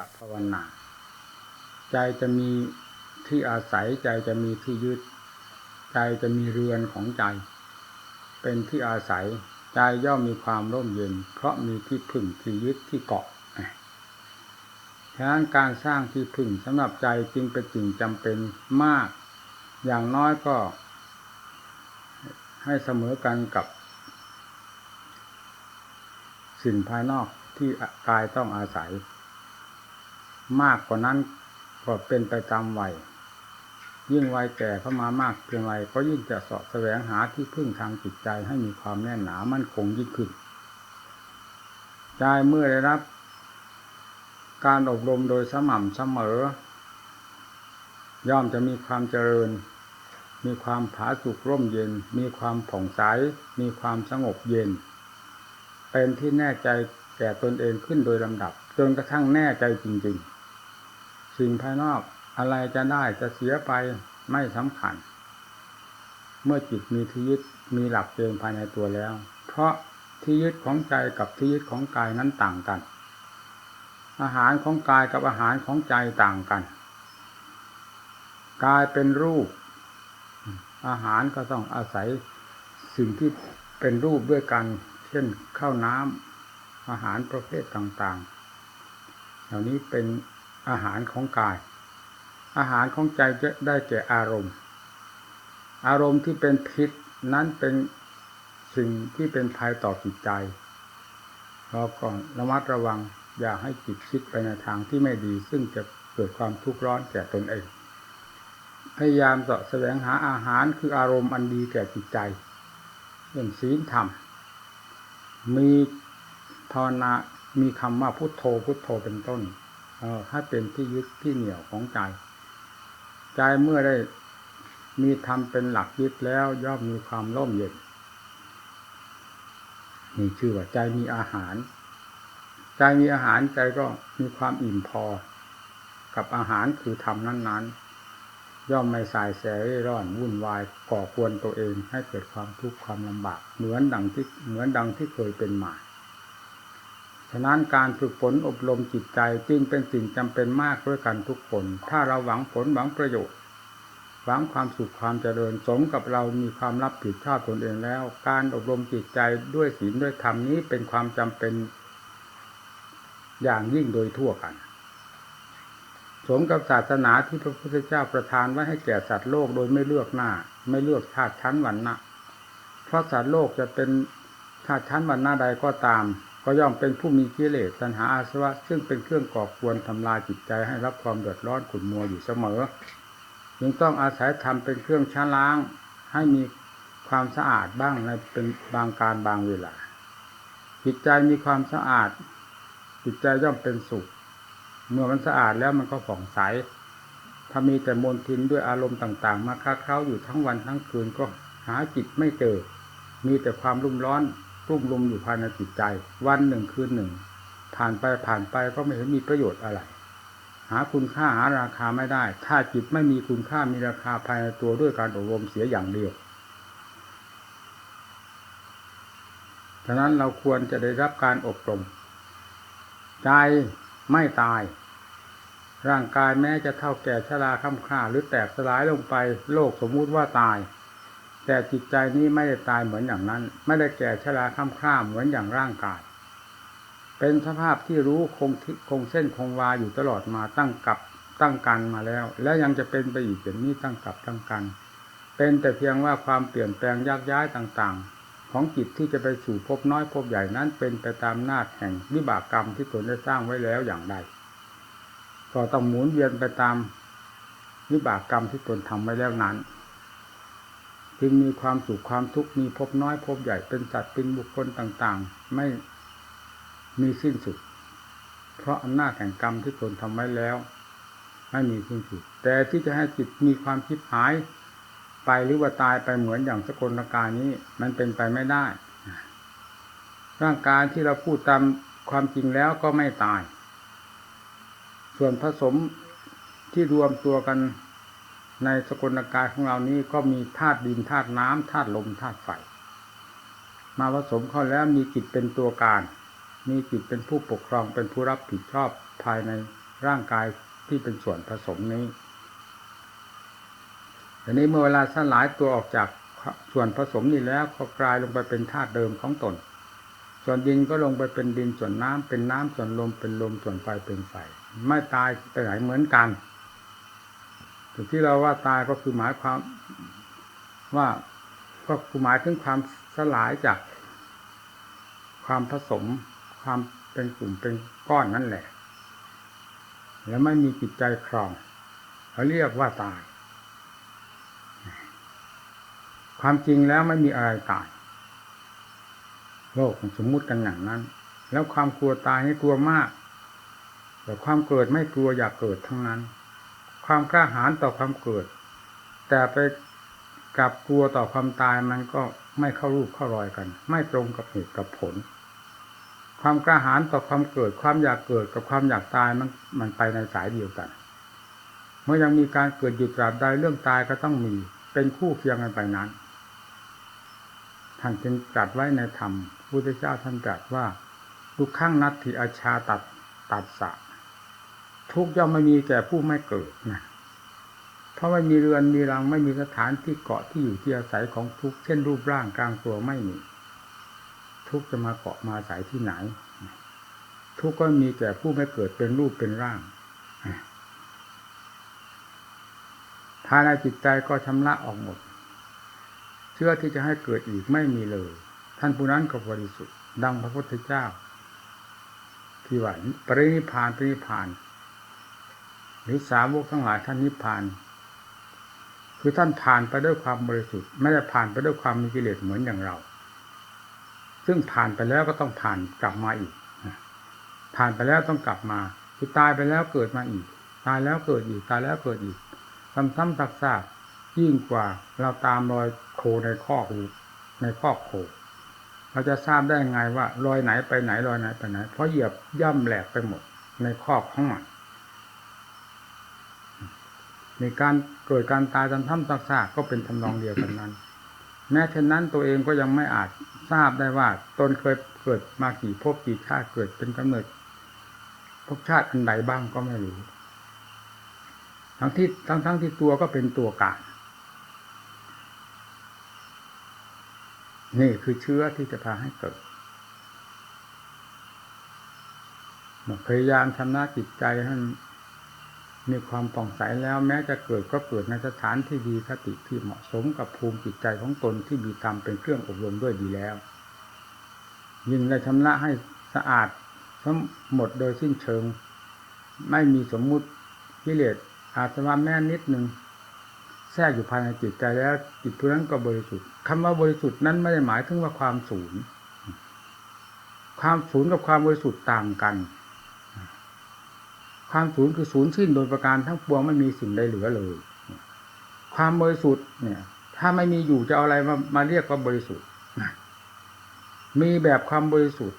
ะภาวนา ใจจะมีที่อาศัยใจจะมีที่ยึด ใจจะมีเรือนของใจ เป็นที่อาศัยใจย่อมมีความร่มเย็น เพราะมีที่พึ่งที่ยึดที่เกาะฉะนั้นการสร้างที่พึ่งสำหรับใจจึงเป็นสิ่งจำเป็นมาก อย่างน้อยก็ ให้เสมอกันกับ สิ่งภายนอกที่กายต้องอาศัย มากกว่านั้นก็เป็นไปตามวัยยิ่งวัยแก่เข้ามามากเพียงไรก็ยิ่งจะสอบแสวงหาที่พึ่งทางจิตใจให้มีความแน่นหนามั่นคงยิ่งขึ้นใจเมื่อได้รับ การอบรมโดยสม่ำเสมอย่อมจะมีความเจริญ มีความผาสุกร่มเย็น มีความผ่องใส มีความสงบเย็น เป็นที่แน่ใจแก่ตนเองขึ้นโดยลำดับ จนกระทั่งแน่ใจจริง ๆ สิ่งภายนอกอะไรจะได้จะเสียไปไม่สำคัญ เมื่อจิตมีที่ยึดมีหลักเกณฑ์ภายในตัวแล้ว เพราะที่ยึดของใจกับที่ยึดของกายนั้นต่างกัน อาหารของกายกับอาหารของใจต่างกัน กายเป็นรูป อาหารก็ต้องอาศัยสิ่งที่เป็นรูปด้วยกัน เช่นข้าวน้ำอาหารประเภทต่างๆ เหล่านี้เป็น อาหารของกาย อาหารของใจจะได้แก่อารมณ์ อารมณ์ที่เป็นพิษนั้นเป็นสิ่งที่เป็นภัยต่อจิตใจเราก่อนระมัดระวังอย่าให้จิตคิดไปในทางที่ไม่ดี ซึ่งจะเกิดความทุกข์ร้อนแก่ตนเอง พยายามเสาะแสวงหาอาหารคืออารมณ์อันดีแก่จิตใจเรื่องศีลธรรม มีภาวนา มีคำว่าพุทโธพุทโธเป็นต้น ให้เป็นที่ยึดที่เหนี่ยวของใจ ใจเมื่อได้มีธรรมเป็นหลักยึดแล้วย่อมมีความร่มเย็นนี่ชื่อว่าใจมีอาหาร ใจมีอาหารใจก็มีความอิ่มพอ กับอาหารคือธรรมนั้น ๆ ย่อมไม่สายแสร่อนวุ่นวายก่อควรตัวเองให้เกิดความทุกข์ความลำบาก เหมือนดังที่เหมือนดังที่เคยเป็นมา ฉะนั้นการฝึกฝนอบรมจิตใจจึงเป็นสิ่งจำเป็นมากด้วยกันทุกคน ถ้าเราหวังผลหวังประโยชน์ หวังความสุขความเจริญสมกับเรามีความรับผิดชอบตนเองแล้ว การอบรมจิตใจด้วยศีลด้วยธรรมนี้เป็นความจำเป็น อย่างยิ่งโดยทั่วกันสมกับศาสนาที่พระพุทธเจ้าประทานไว้ให้แก่สัตว์โลกโดยไม่เลือกหน้า ไม่เลือกชาติชั้นวรรณะเพราะสัตว์โลกจะเป็นชาติชั้นวรรณะใดก็ตาม ก็ย่อมเป็นผู้มีกิเลสตัณหาอาสวะ ซึ่งเป็นเครื่องก่อควรทำลายจิตใจให้รับความเดือดร้อนขุ่นมัวอยู่เสมอจึงต้องอาศัยทำเป็นเครื่องช้ล้าง ให้มีความสะอาดบ้างในเป็นบางการบางเวลา จิตใจมีความสะอาด จิตใจย่อมเป็นสุข เมื่อมันสะอาดแล้วมันก็ผ่องใสถ้ามีแต่มลทินด้วยอารมณ์ต่าง ๆ มาค้าเข้าอยู่ทั้งวันทั้งคืนก็หาจิตไม่เจอ มีแต่ความรุ่มร้อน รุ่มรุมอยู่ภายในจิตใจ วันหนึ่งคืนหนึ่ง ผ่านไปผ่านไปก็ไม่เห็นมีประโยชน์อะไร หาคุณค่าหาราคาไม่ได้ ถ้าจิตไม่มีคุณค่ามีราคาภายในตัวด้วยการอบรมเสียอย่างเดียวฉะนั้นเราควรจะได้รับการอบรม ใจไม่ตาย ร่างกายแม้จะเท่าแก่ชราค่ำค่าหรือแตกสลายลงไป โลกสมมุติว่าตาย แต่จิตใจนี้ไม่ได้ตายเหมือนอย่างนั้น ไม่ได้แก่ชราค่ำค่ามเหมือนอย่างร่างกาย เป็นสภาพที่รู้คงคงเส้นคงวาอยู่ตลอดมาตั้งกับตั้งกันมาแล้ว แล้วยังจะเป็นไปอีกอย่างนี้ตั้งกับตั้งกัน เป็นแต่เพียงว่าความเปลี่ยนแปลงยักย้ายต่างๆ ของจิตที่จะไปสู่พบน้อยพบใหญ่นั้น เป็นไปตามนาจแห่งวิบากกรรมที่ตนได้สร้างไว้แล้วอย่างใดก็ต้องหมุนเวียนไปตามวิบากกรรมที่ตนทำไว้แล้วนั้น จึงมีความสุขความทุกข์มีพบน้อยพบใหญ่เป็นสัตว์เป็นบุคคลต่างๆ ไม่มีสิ้นสุด เพราะอำนาจแห่งกรรมที่ตนทำไว้แล้ว ไม่มีสิ้นสุด แต่ที่จะให้จิตมีความคิดหายไปหรือว่าตายไปเหมือนอย่างสกลกานี้ มันเป็นไปไม่ได้ ร่างกายที่เราพูดตามความจริงแล้วก็ไม่ตาย ส่วนผสมที่รวมตัวกัน ในสกลกายของเรานี้ก็มีธาตุดินธาตุน้ำธาตุลมธาตุไฟมาผสมเข้าแล้วมีจิตเป็นตัวการ มีจิตเป็นผู้ปกครองเป็นผู้รับผิดชอบภายในร่างกายที่เป็นส่วนผสมนี้ทีนี้เมื่อเวลาสลายตัวออกจากส่วนผสมนี้แล้วก็กลายลงไปเป็นธาตุเดิมของตน ส่วนดินก็ลงไปเป็นดินส่วนน้ำเป็นน้ำส่วนลมเป็นลมส่วนไฟเป็นไฟไม่ตายไปไหนเหมือนกัน แต่ที่เราว่าตายก็คือหมายความว่าก็คือหมายถึงความสลายจากความผสมความเป็นกลุ่มเป็นก้อนนั่นแหละ แล้วไม่มีจิตใจครองเขาเรียกว่าตาย ความจริงแล้วไม่มีอะไรตาย โลกสมมุติกันอย่างนั้น แล้วความกลัวตายนี่กลัวมาก แต่ความเกิดไม่กลัวอยากเกิดทั้งนั้น ความกล้าหาญต่อความเกิด แต่ไปกับกลัวต่อความตายมันก็ไม่เข้ารูปเข้ารอยกัน ไม่ตรงกับเหตุกับผล ความกล้าหาญต่อความเกิด ความอยากเกิดกับความอยากตายมันมันไปในสายเดียวกัน เมื่อยังมีการเกิดอยู่ตราบใดเรื่องตายก็ต้องมีเป็นคู่เคียงกันไปนั้นท่านจึงตรัสไว้ในธรรมพุทธเจ้าท่านตรัสว่าทุกข้งนัตถิอาชาตัดตัดสะ ทุกย่อมไม่มีแก่ผู้ไม่เกิดนะเพราะไม่มีเรือนมีรังไม่มีสถานที่เกาะที่อยู่ที่อาศัยของทุกเช่นรูปร่างกลางตัวไม่มี ทุกจะมาเกาะมาอาศัยที่ไหน ทุกก็มีแก่ผู้ไม่เกิดเป็นรูปเป็นร่างภายในจิตใจก็ชำระออกหมด เชื่อที่จะให้เกิดอีกไม่มีเลย ท่านผู้นั้นก็บริสุทธิ์ดังพระพุทธเจ้าที่ว่าปรินิพานปรินิพาน หรือสาวกทั้งหลายท่านนิพพาน คือท่านผ่านไปด้วยความบริสุทธิ์ไม่ได้ผ่านไปด้วยความมีกิเลสเหมือนอย่างเรา ซึ่งผ่านไปแล้วก็ต้องผ่านกลับมาอีก ผ่านไปแล้วต้องกลับมาคือตายไปแล้วเกิดมาอีก ตายแล้วเกิดอีกตายแล้วเกิดอีกซ้ำๆซากๆยิ่งกว่าเราตามรอยโคในคอกในคอกโคเราจะทราบได้ไงว่ารอยไหนไปไหนรอยไหนไปไหน เพราะเหยียบย่ำแหลกไปหมดในคอกของมัน มีการเกิดการตายซ้ำๆซากๆก็เป็นทำนองเดียวกันนั้น แม้เช่นนั้นตัวเองก็ยังไม่อาจทราบได้ว่าตนเคยเกิดมากี่ภพกี่ชาติเกิดเป็นกำเนิดภพชาติอันใดบ้างก็ไม่รู้ ทั้งที่ทั้งทั้งที่ตัวก็เป็นตัวกาศนี่คือเชื้อที่จะพาให้เกิดพยายามชำระจิตใจให้ มีความป่องใสแล้วแม้จะเกิดก็เกิดในสถานที่ดีคติที่เหมาะสมกับภูมิจิตใจของตนที่มีธรรมเป็นเครื่องอบรมด้วยดีแล้ว ยิ่งได้ชำระให้สะอาดทั้งหมดโดยสิ้นเชิง ไม่มีสมมุติกิเลสอาสวะแม่นิดหนึ่งแทรกอยู่ภายในจิตใจแล้วจิตผู้นั้นก็บริสุทธิ์คำว่าบริสุทธิ์นั้นไม่ได้หมายถึงว่าความศูนย์ความศูนย์กับความบริสุทธิ์ต่างกัน ความศูนย์คือศูนย์สิ้นโดยประการทั้งปวงไม่มีสิ่งใดเหลือเลย ความบริสุทธิ์เนี่ย ถ้าไม่มีอยู่จะเอาอะไรมามาเรียกว่าบริสุทธิ์มีแบบความบริสุทธิ์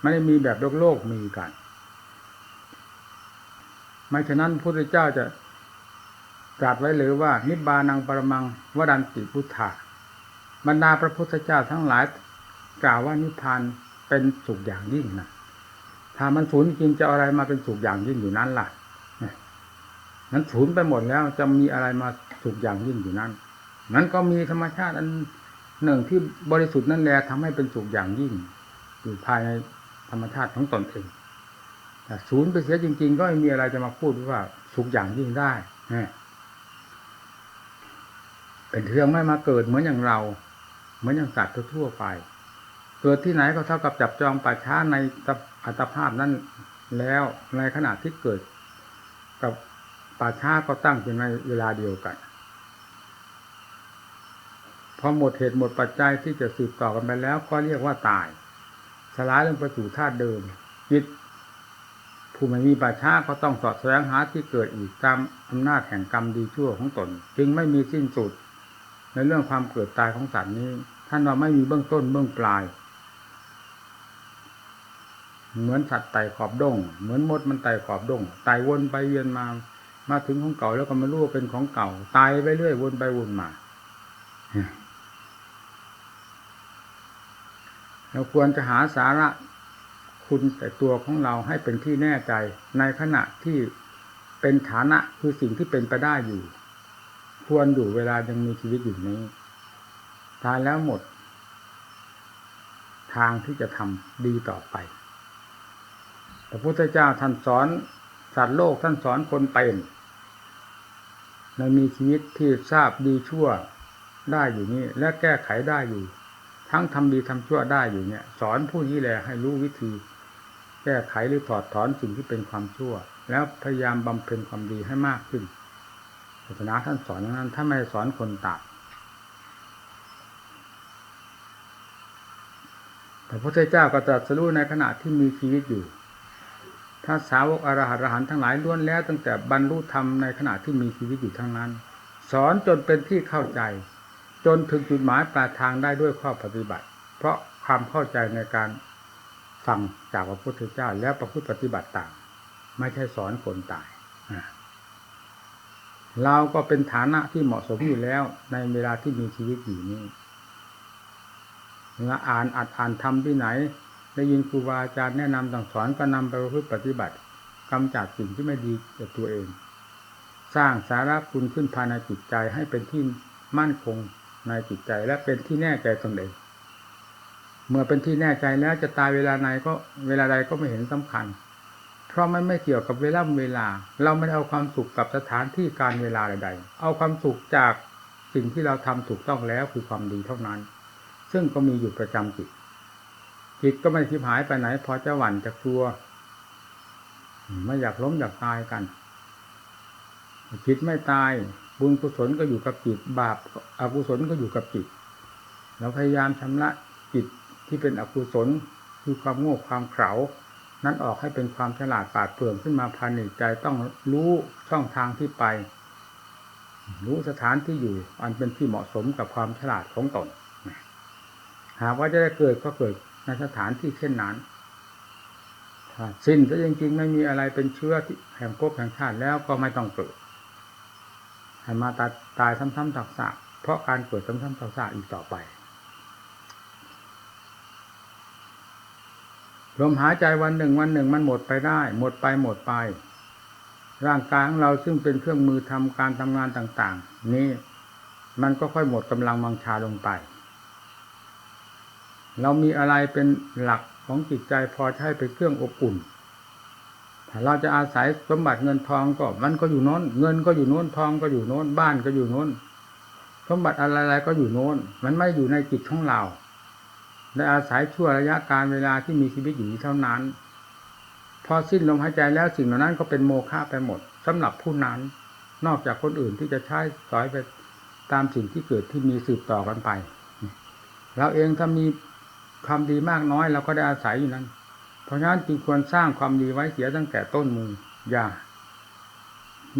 ไม่ได้มีแบบโลกโลกมีกัน ไม่ฉะนั้นพระพุทธเจ้าจะตรัสไว้เลยว่า นิบานังปรมังวดันติพุทธาบรรดาพระพุทธเจ้าทั้งหลายกล่าวว่านิพพานเป็นสุขอย่างยิ่งนะ ถ้ามันศูนย์จริงจะอะไรมาเป็นสุขอย่างยิ่งอยู่นั้นล่ะนั้นศูนย์ไปหมดแล้วจะมีอะไรมาสุขอย่างยิ่งอยู่นั้น นั้นก็มีธรรมชาติอันหนึ่งที่บริสุทธิ์นั่นแหละทำให้เป็นสุขอย่างยิ่ง อยู่ภายในธรรมชาติของตนเองแต่ศูนย์ไปเสียจริง ๆ ก็ไม่มีอะไรจะมาพูดว่าสุขอย่างยิ่งได้เป็นเรื่องไม่มาเกิดเหมือนอย่างเรา เหมือนอย่างสัตว์ทั่วไป เกิดที่ไหนก็เท่ากับจับจองป่าช้าในอัตภาพนั้นแล้วในขณะที่เกิด กับป่าช้าก็ตั้งอยู่ในเวลาเดียวกันพอหมดเหตุหมดปัจจัยที่จะสืบต่อกันไปแล้ว ก็เรียกว่าตายสลายลงไปสู่ธาตุเดิมจิตผู้ไม่มีป่าช้าก็ต้องสอดแสวงหาที่เกิดอีกตามอำนาจแห่งกรรมดีชั่วของตน จึงไม่มีสิ้นสุด ในเรื่องความเกิดตายของสัตว์นี้ ท่านว่าไม่มีเบื้องต้นเบื้องปลาย เหมือนสัตว์ไต่ขอบดง เหมือนมดมันไต่ขอบดงไต่วนไปเวียนมา มาถึงของเก่าแล้วก็มารู้ว่าเป็นของเก่าตายไปเรื่อยวนไปวนมาเราควรจะหาสาระคุณแต่ตัวของเราให้เป็นที่แน่ใจ ในขณะที่เป็นฐานะคือสิ่งที่เป็นไปได้อยู่ ควรอยู่เวลายังมีชีวิตอยู่นี้ตายแล้วหมด ทางที่จะทำดีต่อไป ระพุทธเจ้าท่านสอนสัตว์โลกท่านสอนคนเป็นในมีชีวิตที่ทราบดีชั่วได้อยู่นี่และแก้ไขได้อยู่ ทั้งทำดีทำชั่วได้อยู่เนี่ย สอนผู้นี้แหละให้รู้วิธี แก้ไขหรือถอดถอนสิ่งที่เป็นความชั่ว แล้วพยายามบำเพ็ญความดีให้มากขึ้นศาสนาท่านสอนอย่างนั้นถ้าไม่สอนคนตายพระพุทธเจ้าก็ตรัสรู้ในขณะที่มีชีวิตอยู่ ถ้าสาวกอรหัตอรหันต์ทั้งหลายล้วนแล้ว ตั้งแต่บรรลุธรรมในขณะที่มีชีวิตอยู่ทั้งนั้น สอนจนเป็นที่เข้าใจ จนถึงจุดหมายปลายทางได้ด้วยข้อปฏิบัติ เพราะความเข้าใจในการฟังจากพระพุทธเจ้าแล้วประพฤติปฏิบัติต่าง ไม่ใช่สอนคนตายเราก็เป็นฐานะที่เหมาะสมอยู่แล้วในเวลาที่มีชีวิตอยู่นี้เราอ่านอัดอ่านทำที่ไหน ได้ยินครูบาอาจารย์แนะนำสั่งสอนก็นำไปประพฤติปฏิบัติกำจัดสิ่งที่ไม่ดีกับตัวเอง สร้างสาระคุณขึ้นภายในจิตใจให้เป็นที่มั่นคงในจิตใจและเป็นที่แน่ใจตนเองเมื่อเป็นที่แน่ใจแล้วจะตายเวลาไหนก็เวลาใดก็ไม่เห็นสำคัญ เพราะมันไม่เกี่ยวกับเวลาเวลา เราไม่ได้เอาความสุขกับสถานที่การเวลาใดๆเอาความสุขจากสิ่งที่เราทำถูกต้องแล้วคือความดีเท่านั้น ซึ่งก็มีอยู่ประจำจิต จิตก็ไม่ทิพหายไปไหน พอจะหวั่นจะกลัวไม่อยากล้มอยากตายกันจิตไม่ตาย บุญกุศลก็อยู่กับจิต บาปอกุศลก็อยู่กับจิตเราพยายามชำระจิตที่เป็นอกุศลคือความโง่ความเขลานั้นออกให้เป็นความฉลาดปาดเปลื่องขึ้นมาภายในใจต้องรู้ช่องทางที่ไป รู้สถานที่อยู่ อันเป็นที่เหมาะสมกับความฉลาดของตนหากว่าจะได้เกิดก็เกิด ในสถานที่เช่นนั้นถ้าสิ้นซะจริงๆ ไม่มีอะไรเป็นเชื้อที่แห่งภพแห่งชาติแล้วก็ไม่ต้องเกิดให้มาตายตายซ้ำๆซักๆเพราะการเกิดซ้ำๆซักๆอีกต่อไปลมหายใจวันหนึ่งวันหนึ่งมันหมดไปได้ หมดไปหมดไป ร่างกายของเราซึ่งเป็นเครื่องมือทำการทำงานต่าง ๆ นี่มันก็ค่อยหมดกำลังมังชาลงไป เรามีอะไรเป็นหลักของจิตใจพอใช้เป็นเครื่องอบอุ่นถ้าเราจะอาศัยสมบัติเงินทองก็มันก็อยู่โน้น เงินก็อยู่โน้นทองก็อยู่โน้น บ้านก็อยู่โน้น สมบัติอะไรๆก็อยู่โน้น มันไม่อยู่ในจิตของเราได้อาศัยชั่วระยะการเวลาที่มีชีวิตอยู่เท่านั้น พอสิ้นลมหายใจแล้วสิ่งเหล่านั้นก็เป็นโมฆะไปหมดสำหรับผู้นั้น นอกจากคนอื่นที่จะใช้สอยไปตามสิ่งที่เกิดที่มีสืบต่อกันไป เราเองถ้ามี ความดีมากน้อยเราก็ได้อาศัยอยู่นั้น เพราะฉะนั้นจึงควรสร้างความดีไว้เสียตั้งแต่ต้นมืออย่า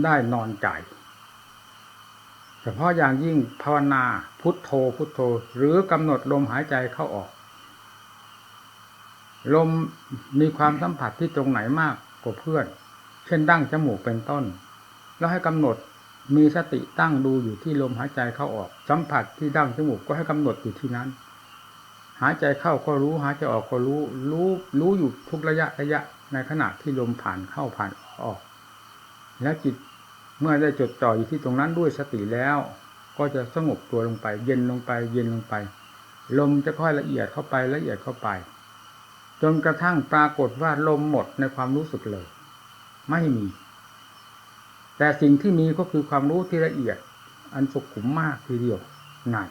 ได้นอนใจเฉพาะอย่างยิ่งภาวนาพุทโธพุทโธ หรือกำหนดลมหายใจเข้าออก ลมมีความสัมผัสที่ตรงไหนมากกว่าเพื่อน เช่นดั้งจมูกเป็นต้น แล้วให้กำหนดมีสติตั้งดูอยู่ที่ลมหายใจเข้าออก สัมผัสที่ดั้งจมูกก็ให้กำหนดอยู่ที่นั้น หายใจเข้าก็รู้ หายใจออกก็รู้ รู้รู้อยู่ทุกระยะระยะในขณะที่ลมผ่านเข้าผ่านออก แล้วจิตเมื่อได้จดจ่ออยู่ที่ตรงนั้นด้วยสติแล้ว ก็จะสงบตัวลงไป เย็นลงไป เย็นลงไป ลมจะค่อยละเอียดเข้าไปละเอียดเข้าไป จนกระทั่งปรากฏว่าลมหมดในความรู้สึกเลย ไม่มี แต่สิ่งที่มีก็คือความรู้ที่ละเอียด อันสุขุมมากทีเดียวนั่น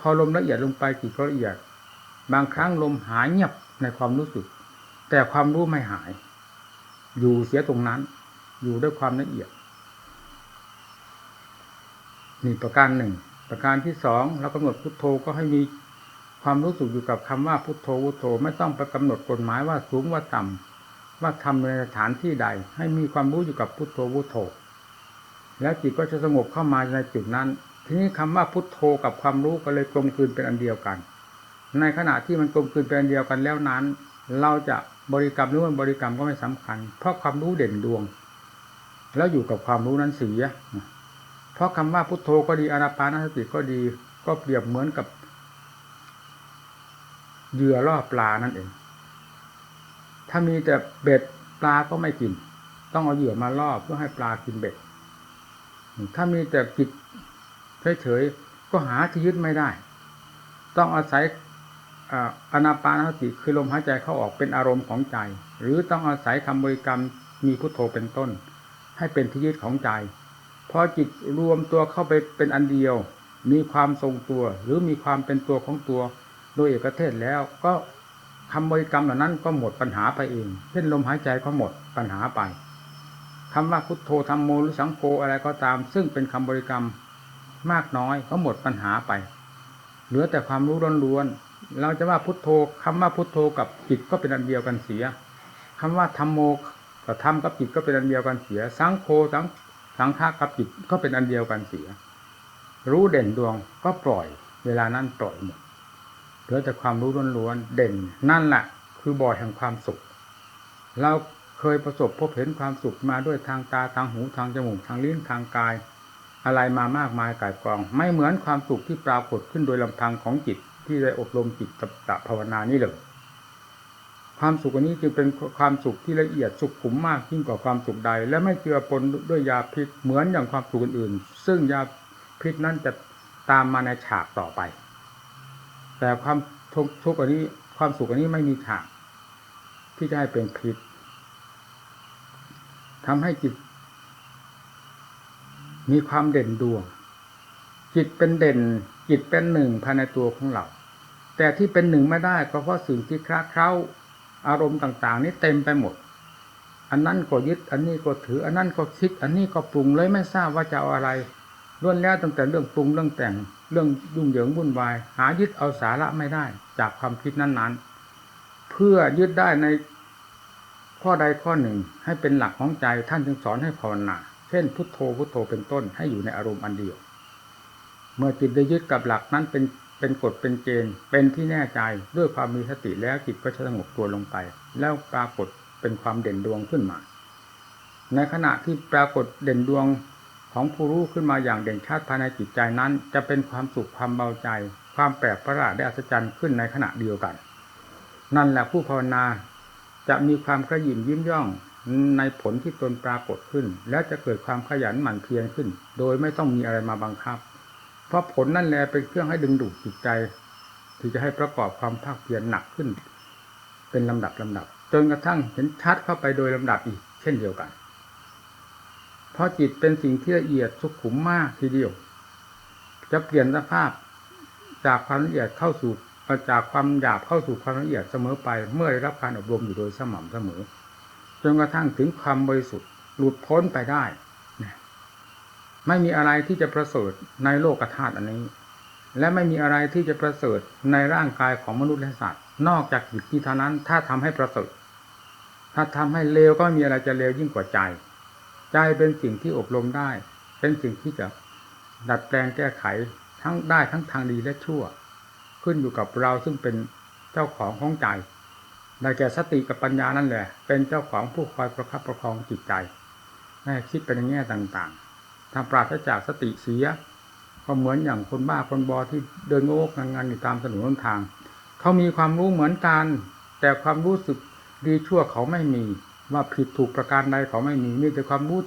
พอลมละเอียดลงไปกี่ก็ละเอียด บางครั้งลมหายเงียบในความรู้สึก แต่ความรู้ไม่หาย อยู่เสียตรงนั้น อยู่ด้วยความละเอียดนี่ประการหนึ่ง ประการที่สองเรากำหนดพุทโธก็ให้มีความรู้สึกอยู่กับคำว่าพุทโธพุทโธไม่ต้องไปกำหนดกฎหมายว่าสูงว่าต่ำว่าทำในสถานที่ใด ให้มีความรู้อยู่กับพุทโธพุทโธ แล้วจิตก็จะสงบเข้ามาในจุดนั้น ทีนี้คำว่าพุทโธกับความรู้ก็เลยกลมกลืนเป็นอันเดียวกัน ในขณะที่มันกลมกลืนเป็นเดียวกันแล้วนั้น เราจะบริกรรมหรือว่าบริกรรมก็ไม่สำคัญ เพราะความรู้เด่นดวง แล้วอยู่กับความรู้นั้นเสียเพราะคำว่าพุทโธก็ดีอานาปานสติก็ดี ก็เปรียบเหมือนกับเหยื่อล่อปลานั่นเอง ถ้ามีแต่เบ็ดปลาก็ไม่กิน ต้องเอาเหยื่อมาล่อเพื่อให้ปลากินเบ็ด ถ้ามีแต่จิตเฉยๆก็หาที่ยึดไม่ได้ ต้องอาศัย อนาปานสติคือลมหายใจเข้าออกเป็นอารมณ์ของใจ หรือต้องอาศัยคำบริกรรมมีพุทโธเป็นต้น ให้เป็นที่ยึดของใจพอจิตรวมตัวเข้าไปเป็นอันเดียว มีความทรงตัว หรือมีความเป็นตัวของตัว โดยเอกเทศแล้วก็คำบริกรรมเหล่านั้นก็หมดปัญหาไปเองเช่นลมหายใจก็หมดปัญหาไปคำว่าพุทโธธรรมโมหรือสังโฆอะไรก็ตาม ซึ่งเป็นคำบริกรรมมากน้อยก็หมดปัญหาไป เหลือแต่ความรู้ล้วน เราจะว่าพุทโธคำว่าพุทโธกับจิตก็เป็นอันเดียวกันเสียคำว่าธรรมโมกับธรรมกับจิตก็เป็นอันเดียวกันเสีย สังโฆสังสังฆากับจิตก็เป็นอันเดียวกันเสีย รู้เด่นดวงก็ปล่อย เวลานั้นปล่อยหมดเหลือแต่ความรู้ล้วนๆเด่น นั่นแหละคือบ่อแห่งความสุข เราเคยประสบพบเห็นความสุขมาด้วยทางตาทางหูทางจมูกทางลิ้นทางกาย อะไรมามากมายกายกอง ไม่เหมือนความสุขที่ปรากฏขึ้นโดยลำพังของจิต ที่ได้อบรมจิตกับตภาวนานี้เลยความสุขอันนี้จึงเป็นความสุขที่ละเอียดสุขขุมมากยิ่งกว่าความสุขใด และไม่เจือปนด้วยยาพิษเหมือนอย่างความสุขอื่นๆ ซึ่งยาพิษนั้นจะตามมาในฉากต่อไป แต่ความทุกข์อันนี้ความสุขอันนี้ไม่มีฉาก ที่จะให้เป็นพิษทำให้จิต มีความเด่นดวงจิตเป็นเด่น จิตเป็นหนึ่งภายในตัวของเรา แต่ที่เป็นหนึ่งไม่ได้ก็เพราะสิ่งที่คลาเคล้าอารมณ์ต่างๆ นี้เต็มไปหมด อันนั้นก็ยึดอันนี้ก็ถือ อันนั้นก็คิด อันนี้ก็ปรุงเลยไม่ทราบว่าจะเอาอะไรล้วนแล้วตั้งแต่เรื่องปรุงเรื่องแต่งเรื่องยุ่งเหยิงวุ่นวาย หายึดเอาสาระไม่ได้ จากความคิดนั้นๆ เพื่อยึดได้ในข้อใดข้อหนึ่งให้เป็นหลักของใจท่านจึงสอนให้ภาวนาเช่นพุทโธพุทโธเป็นต้นให้อยู่ในอารมณ์อันเดียว เมื่อจิตได้ยึดกับหลักนั้นเป็นเป็นกฎเป็นเกณฑ์เป็นที่แน่ใจด้วยความมีสติแล้วจิตก็จะสงบตัวลงไป แล้วปรากฏเป็นความเด่นดวงขึ้นมา ในขณะที่ปรากฏเด่นดวงของผู้รู้ขึ้นมาอย่างเด่นชัดภายในจิตใจนั้น จะเป็นความสุขความเบาใจ ความแปลกประหลาดได้อัศจรรย์ขึ้นในขณะเดียวกัน นั่นแหละผู้ภาวนาจะมีความกระยิมยิ้มย่องในผลที่ตนปรากฏขึ้น แล้วจะเกิดความขยันหมั่นเพียรขึ้น โดยไม่ต้องมีอะไรมาบังคับ เพราะผลนั่นแหละเป็นเครื่องให้ดึงดูดจิตใจ ที่จะให้ประกอบความภาคเพียรหนักขึ้น เป็นลำดับลำดับ จนกระทั่งเห็นชัดเข้าไปโดยลำดับอีก เช่นเดียวกัน เพราะจิตเป็นสิ่งที่ละเอียดสุขุมมากทีเดียว จะเปลี่ยนสภาพจากความละเอียดเข้าสู่จากความหยาบเข้าสู่ความละเอียดเสมอไป เมื่อได้รับการอบรมอยู่โดยสม่ำเสมอจนกระทั่งถึงความบริสุทธิ์หลุดพ้นไปได้ ไม่มีอะไรที่จะประเสริฐในโลกธาตุอันนี้ และไม่มีอะไรที่จะประเสริฐในร่างกายของมนุษย์และสัตว์นอกจากจิตที่เท่านั้น ถ้าทำให้ประเสริฐ ถ้าทำให้เลวก็ไม่มีอะไรจะเลวยิ่งกว่าใจ ใจเป็นสิ่งที่อบรมได้ เป็นสิ่งที่จะดัดแปลงแก้ไขทั้งได้ทั้งทางดีและชั่ว ขึ้นอยู่กับเราซึ่งเป็นเจ้าของของใจได้แก่สติกับปัญญานั่นแหละ เป็นเจ้าของผู้คอยประคับประคองจิตใจให้คิดไปในแง่ต่าง ถ้าปราศจากสติเสีย ก็เหมือนอย่างคนบ้าคนบอที่เดินโง่งงานอยู่ตามถนนทาง เขามีความรู้เหมือนกัน แต่ความรู้สึกดีชั่วเขาไม่มี ว่าผิดถูกประการใดเขาไม่มีมีแต่ความรู้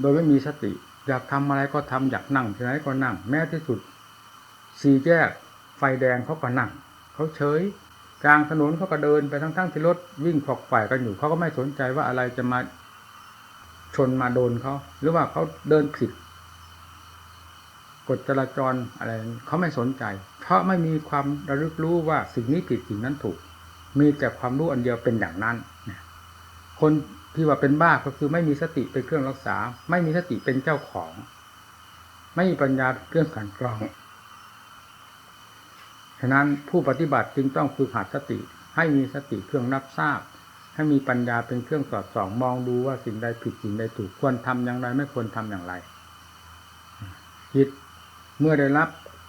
โดยไม่มีสติ อยากทำอะไรก็ทำอยากนั่งที่ไหนก็นั่ง แม้ที่สุดสี่แยกไฟแดงเขาก็นั่งเขาเฉยกลางถนนเขาก็เดินไปทั้งๆที่รถวิ่งขอกฝ่ายกันอยู่เขาก็ไม่สนใจว่าอะไรจะมา ชนมาโดนเขาหรือว่าเขาเดินผิดกฎจราจรอะไรเขาไม่สนใจ เพราะไม่มีความระลึกรู้ว่าสิ่งนี้ผิดสิ่งนั้นถูก มีแต่ความรู้อันเดียวเป็นอย่างนั้นคนที่ว่าเป็นบ้าก็คือไม่มีสติเป็นเครื่องรักษา ไม่มีสติเป็นเจ้าของ ไม่มีปัญญาเครื่องขันกรองฉะนั้นผู้ปฏิบัติจึงต้องฝึกหัดสติ ให้มีสติเครื่องรับทราบ ให้มีปัญญาเป็นเครื่องสอดส่องมองดูว่าสิ่งใดผิดสิ่งใดถูกควรทำอย่างไรไม่ควรทำอย่างไรจิตเมื่อได้รับ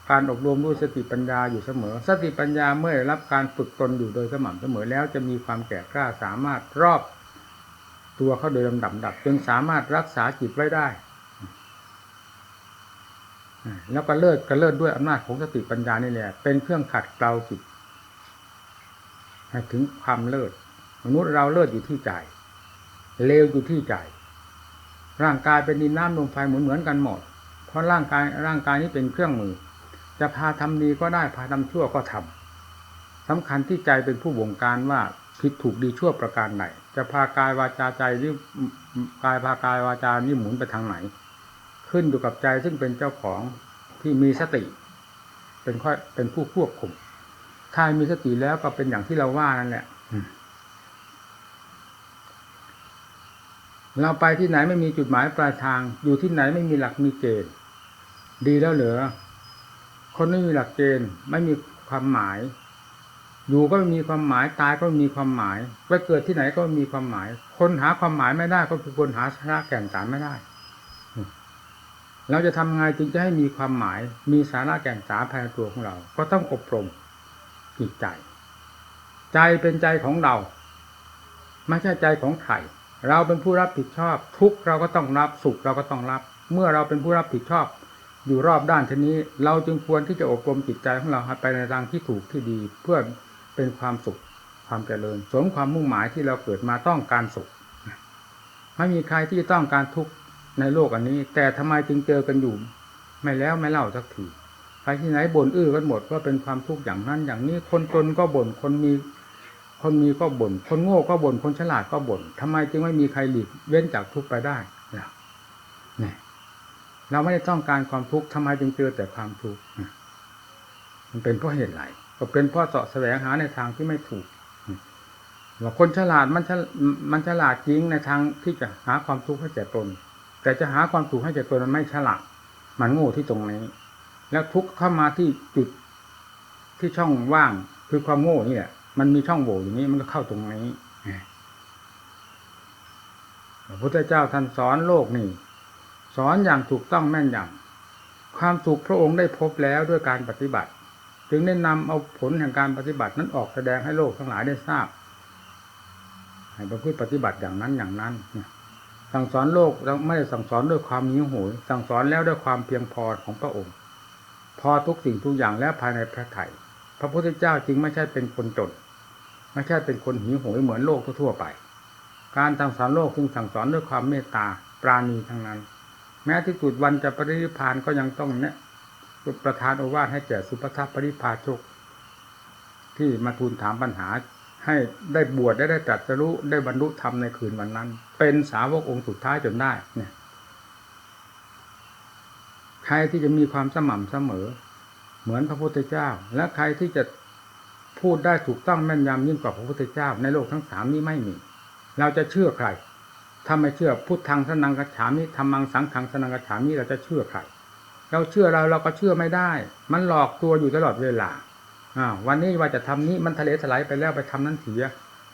การอบรมรู้สติปัญญาอยู่เสมอ สติปัญญาเมื่อได้รับการฝึกตนอยู่โดยสม่ำเสมอแล้วจะมีความแก่กล้าสามารถรอบ ตัวเขาโดยลำดับดับจนสามารถรักษาจิตไว้ได้แล้วก็เลิศก็เลิศด้วยอำนาจของสติปัญญานี่แหละเป็นเครื่องขัดเกลาจิตให้ถึงความเลิศ มนุษย์เราเลิศอยู่ที่ใจเลวอยู่ที่ใจ ร่างกายเป็นดินน้ำลมไฟเหมือนเหมือนกันหมด เพราะร่างกายร่างกายนี้เป็นเครื่องมือ จะพาทำดีก็ได้พาทำชั่วก็ทำสำคัญที่ใจเป็นผู้บงการว่าผิดถูกดีชั่วประการไหน จะพากายวาจาใจหรือกายพากายวาจานี่หมุนไปทางไหน ขึ้นอยู่กับใจซึ่งเป็นเจ้าของที่มีสติ เป็นค่อยเป็นผู้ควบคุมถ้ามีสติแล้วก็เป็นอย่างที่เราว่านั่นแหละ เราไปที่ไหนไม่มีจุดหมายปลายทาง อยู่ที่ไหนไม่มีหลักมีเกณฑ์ ดีแล้วเหรอคนไม่มีหลักเกณฑ์ไม่มีความหมาย อยู่ก็ไม่มีความหมายตายก็มีความหมายไปเกิดที่ไหนก็ม่มีความหมาย คนหาความหมายไม่ได้ก็คือคนหาสาระแก่นสารไม่ได้ เราจะทำไงจึงจะให้มีความหมาย มีสาระแก่นสารภายในตัวของเรา ก็ต้องอบรมจิตใจ ใจเป็นใจของเรา ไม่ใช่ใจของใคร เราเป็นผู้รับผิดชอบ ทุกเราก็ต้องรับสุขเราก็ต้องรับ เมื่อเราเป็นผู้รับผิดชอบ อยู่รอบด้านทีนี้ เราจึงควรที่จะอบรมจิตใจของเราไปในทางที่ถูกที่ดี เพื่อเป็นความสุขความเจริญสมความมุ่งหมายที่เราเกิดมาต้องการสุขไม่มีใครที่ต้องการทุกข์ในโลกอันนี้ แต่ทำไมจึงเจอกันอยู่ ไม่แล้วไม่เล่าสักทีไปที่ไหนบ่นอื้อกันหมดว่าเป็นความทุกข์อย่างนั้นอย่างนี้คนจนก็บ่นคนมี คนมีก็บน่นคนโง่ก็บน่นคนฉลาดก็บน่นทำไมจึงไม่มีใครหลีกเว้นจากทุกข์ไปได้เนี่ยเราไม่ได้ต้องการความทุกข์ทำไมจึงเจอแต่ความทุกข์มันเป็นเพราะเหตุไรก็เป็นเพราะเสาะแสวงหาในทางที่ไม่ถูกว่าคนฉลาดมันมันฉลาดจริงในทางที่จะหาความทุกข์ให้แก่ตน แต่จะหาความถูกให้แก่ตนมันไม่ฉลาด มันโง่ที่ตรงนี้ แล้วทุกข์เข้ามาที่จุดที่ช่องว่างคือความโง่นี่แหละ มันมีช่องโหว่อย่างนี้มันก็เข้าตรงนี้พระพุทธเจ้าท่านสอนโลกนี่ สอนอย่างถูกต้องแม่นยำความสุขพระองค์ได้พบแล้วด้วยการปฏิบัติ จึงได้นำเอาผลแห่งการปฏิบัตินั้นออกแสดงให้โลกทั้งหลายได้ทราบให้ประพฤติปฏิบัติอย่างนั้นอย่างนั้นเนี่ยสั่งสอนโลกเราไม่ได้สั่งสอนด้วยความหิวโหย สั่งสอนแล้วด้วยความเพียงพอของพระองค์ พอทุกสิ่งทุกอย่างแล้วภายในพระไถ่พระพุทธเจ้าจึงไม่ใช่เป็นคนจน ไม่ใช่เป็นคนหิวโหยเหมือนโลกทั่วไป การสั่งสอนโลกซึ่งสั่งสอนด้วยความเมตตาปราณีทั้งนั้น แม้ที่สุดวันจะปรินิพานก็ยังต้องเนี่ยประธานโอวาทให้แก่สุภทัพปริพาชก ที่มาทูลถามปัญหาให้ได้บวชได้ได้ตรัสรู้ได้บรรลุธรรมในคืนวันนั้น เป็นสาวกองค์สุดท้ายจนได้เนี่ยใครที่จะมีความสม่ำเสมอ เหมือนพระพุทธเจ้า และใครที่จะ พูดได้ถูกต้องแม่นยำยิ่งกว่าพระพุทธเจ้า ในโลกทั้งสามนี้ไม่มี เราจะเชื่อใครถ้าไม่เชื่อพุทธังสนังกัจฉามิธรรมังสังขังสนังกัจฉามิเราจะเชื่อใครเราเชื่อเราเราก็เชื่อไม่ได้ มันหลอกตัวอยู่ตลอดเวลาอ่าวันนี้ว่าจะทำนี้มันทะเลถลายไปแล้วไปทำนั้นเสีย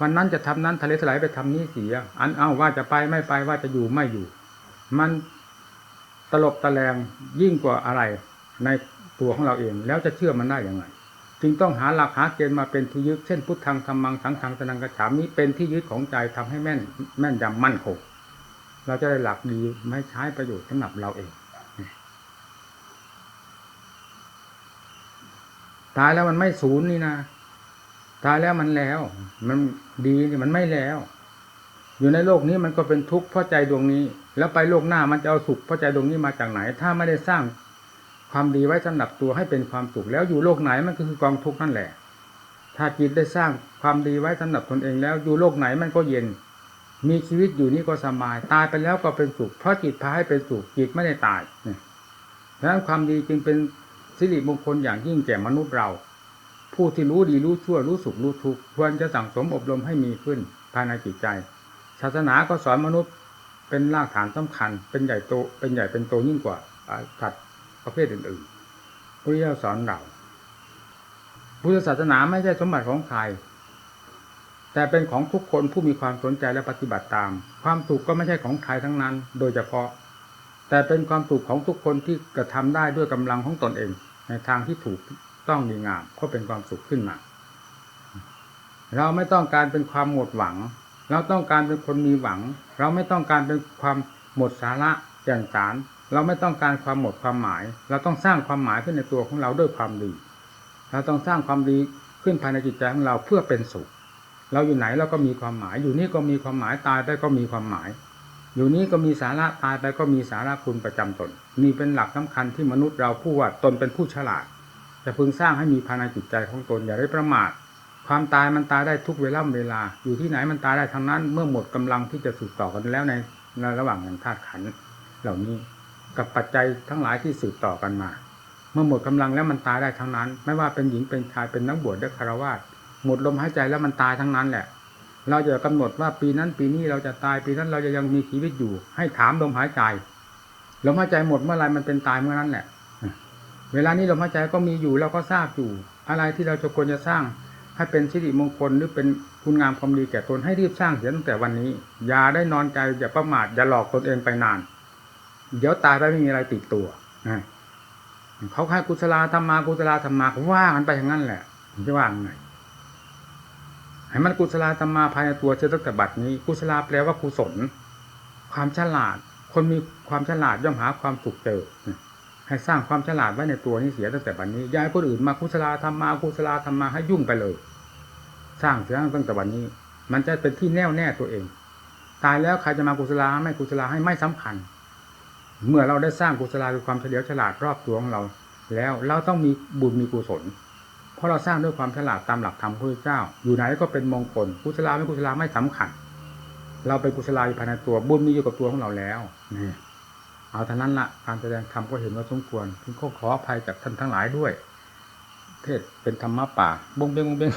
วันนั้นจะทำนั้นทะเลถลายไปทำนี้เสีย อันเอาว่าจะไปไม่ไปว่าจะอยู่ไม่อยู่ มันตลบตะแลงยิ่งกว่าอะไรในตัวของเราเอง แล้วจะเชื่อมันได้อย่างไง จึงต้องหาหลักหาเกณฑ์มาเป็นที่ยึดเช่นพุทธังธรรมังสังฆังสนังกระฉามนี้เป็นที่ยึดของใจทำให้แม่นแม่นยำมั่นคงเราจะได้หลักดีไม่ใช้ประโยชน์สำหรับเราเองตายแล้วมันไม่ศูนย์นี่นะตายแล้วมันแล้ว มันดีนี่มันไม่แล้ว อยู่ในโลกนี้มันก็เป็นทุกข์เพราะใจดวงนี้ แล้วไปโลกหน้ามันจะเอาสุขเพราะใจดวงนี้มาจากไหน ถ้าไม่ได้สร้าง ความดีไว้สำหรับตัวให้เป็นความสุขแล้วอยู่โลกไหนมันก็คือกองทุกข์นั่นแหละ ถ้าจิตได้สร้างความดีไว้สำหรับตนเองแล้ว อยู่โลกไหนมันก็เย็น มีชีวิตอยู่นี่ก็สบาย ตายไปแล้วก็เป็นสุข เพราะจิตพาให้เป็นสุขจิตไม่ได้ตายเนี่ยดังนั้นความดีจึงเป็นสิริมงคลอย่างยิ่งแก่มนุษย์เรา ผู้ที่รู้ดีรู้ชั่วรู้สุขรู้ทุกข์ควรจะสั่งสมอบรมให้มีขึ้นภายในจิตใจ ศาสนาก็สอนมนุษย์เป็นรากฐานสำคัญ เป็นใหญ่โตเป็นใหญ่เป็นโตยิ่งกว่าสัตว ประเภทอื่นๆพระเจ้าสอนเราพุทธศาสนาไม่ใช่สมบัติของใคร แต่เป็นของทุกคนผู้มีความสนใจและปฏิบัติตาม ความถูกก็ไม่ใช่ของใครทั้งนั้น โดยเฉพาะ แต่เป็นความถูกของทุกคนที่กระทำได้ด้วยกำลังของตนเอง ในทางที่ถูกต้องดีงามก็เป็นความสุขขึ้นมา เราไม่ต้องการเป็นความหมดหวัง เราต้องการเป็นคนมีหวัง เราไม่ต้องการเป็นความหมดสาระแก่นสาร เราไม่ต้องการความหมดความหมาย เราต้องสร้างความหมายขึ้นในตัวของเราด้วยความดี เราต้องสร้างความดีขึ้นภายในจิตใจของเราเพื่อเป็นสุข เราอยู่ไหนเราก็มีความหมาย อยู่นี่ก็มีความหมายตายไปก็มีความหมาย อยู่นี้ก็มีสาระตายไปก็มีสาระคุณประจำตนนี่เป็นหลักสำคัญที่มนุษย์เราผู้ว่าตนเป็นผู้ฉลาด จะพึงสร้างให้มีภายในจิตใจของตนอย่าได้ประมาทความตายมันตายได้ทุกเวลาเวลา อยู่ที่ไหนมันตายได้ทั้งนั้น เมื่อหมดกำลังที่จะสืบต่อกันแล้วในระหว่างแห่งธาตุขันเหล่านี้ กับปัจจัยทั้งหลายที่สืบต่อกันมา เมื่อหมดกำลังแล้วมันตายได้ทั้งนั้น ไม่ว่าเป็นหญิงเป็นชายเป็นนักบวชหรือคารวาสหมดลมหายใจแล้วมันตายทั้งนั้นแหละ เราจะกำหนดว่าปีนั้นปีนี้เราจะตายปีนั้นเราจะยังมีชีวิตอยู่ ให้ถามลมหายใจลมหายใจหมดเมื่อไรมันเป็นตายเมื่อนั้นแหละ เวลานี้ลมหายใจก็มีอยู่เราก็ทราบอยู่ อะไรที่เราจะควรจะสร้างให้เป็นสิริมงคลหรือเป็นคุณงามความดีแก่ตนให้รีบสร้างเสียตั้งแต่วันนี้ อย่าได้นอนใจอย่าประมาทอย่าหลอกตนเองไปนาน เดี๋ยวตายไปไม่มีอะไรติดตัวนะเขาให้กุศลธรรมากุศลธรรมาว่ากันไปอย่างนั้นแหละจะว่าไงให้มันกุศลธรรมาภายในตัวเสียตั้งแต่บัดนี้ กุศลแปลว่ากุศล ความฉลาด คนมีความฉลาดย่อมหาความสุขเจอให้สร้างความฉลาดไว้ในตัวนี้เสียตั้งแต่บัดนี้ย้ายคนอื่นมากุศลธรรมากุศลธรรมาให้ยุ่งไปเลย สร้างเสียตั้งแต่วันนี้ มันจะเป็นที่แน่วแน่ตัวเอง ตายแล้วใครจะมากุศลาไม่กุศลาให้ไม่สำคัญ เมื่อเราได้สร้างกุศลาคือความเฉลียวฉลาดรอบตัวของเรา แล้วเราต้องมีบุญมีกุศล เพราะเราสร้างด้วยความฉลาดตามหลักธรรมพระพุทธเจ้า อยู่ไหนก็เป็นมงคลกุศลาไม่กุศลาไม่สำคัญ เราเป็นกุศลาอยู่ภายในตัวบุญมีอยู่กับตัวของเราแล้วนี่เอาเท่านั้นละการแสดงธรรมก็เห็นว่าสมควรถึงขอขออภัยจากท่านทั้งหลายด้วย เทศเป็นธรรมะป่าบงเบงบงเบง